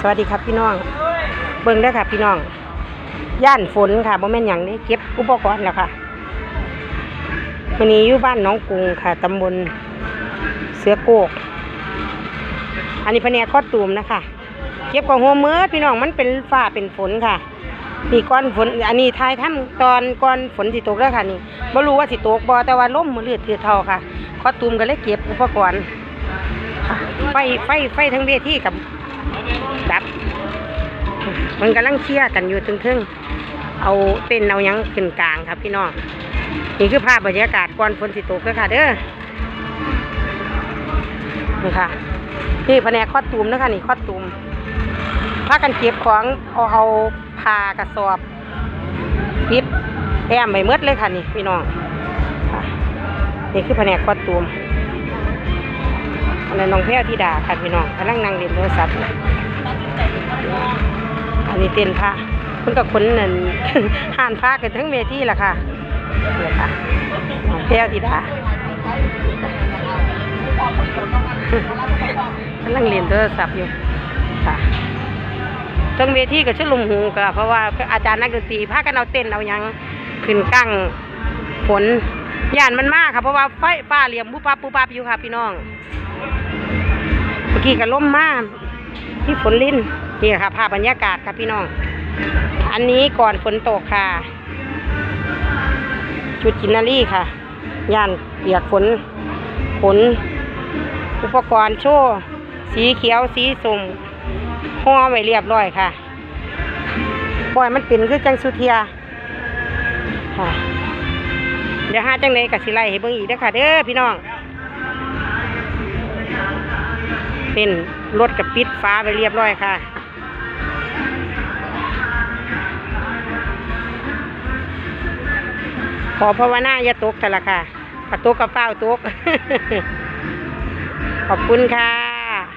สวัสดีครับพี่น้อง เบิ่งเด้ค่ะพี่น้อง ย่านฝนค่ะบ่แม่นหยังนี่เก็บอุปกรณ์แล้วค่ะวันนี้อยู่บ้านน้องกรุงค่ะตำบลเสือโกก อันนี้แผนกคอดตูมนะคะเก็บของหัวมือพี่น้องมันเป็นฝ้าเป็นฝนค่ะนี่ก้อนฝน อันนี้ทายถ้ำตอนก้อนฝนสิตกแล้วค่ะนี่บ่รู้ว่าสิตกบ่แต่ว่าล่มมือเลือดเถือเท่าค่ะคอดตูมก็เลยเก็บอุปกรณ์ไฟไฟไฟทั้งเวทีกับ ดับ มันกำลังเคลียร์กันอยู่ทึ่งๆ เอาเต้นเอายังขึ้นกลางครับพี่น้อง นี่คือภาพบรรยากาศก่อนฝนสิตกเลยค่ะ เด้อนี่ค่ะนี่แผนกคอดตูมนะคะนี่คอดตูมพากันเก็บของเอาเอาผ้ากระสอบปิดแอมไปเมดเลยค่ะนี่พี่น้องนี่คือแผนกคอดตูมอันนั้นน้องแพ้วที่ดาค่ะพี่น้องกำลังนั่งเล่นโทรศัพท์ อันนี้เต้นผ้าคุณกับคนนั่นห่านผ้ากันทั้งเวทีล่ะค่ะเนี่ยค่ะแพ้วธิดากำลังเรียนโทรศัพท์อยู่ค่ะทั้งเวทีกับชุดลุมหูก็เพราะว่าอาจารย์นักดนตรีพากันเอาเต้นเอายังขึ้นกั้งฝนย่านมันมากค่ะเพราะว่าไฟฟ้าเหลี่ยมบุปับบุปับอยู่ค่ะพี่น้อง เมื่อกี้ก็ล่มมาก ที่ฝนลิ้นนี่ค่ะภาพบรรยากาศค่ะพี่น้อง อันนี้ก่อนฝนตกค่ะชุดจินนารีค่ะ ย่านเปียกฝนฝนอุปกรณ์โชว์ สีเขียวสีส้มห่อไว้เรียบร้อยค่ะปล่อยมันเป็นคือจังสุเทียค่ะ เดี๋ยวหาจังเลยกับสิไลให้เบิ่งอีกเด้อค่ะเด้อพี่น้อง เป็นรถกับปิดฟ้าไปเรียบร้อยค่ะ ขอภาวนาอย่าตกแต่ละค่ะประตกกระเป้าตก ขอบคุณค่ะ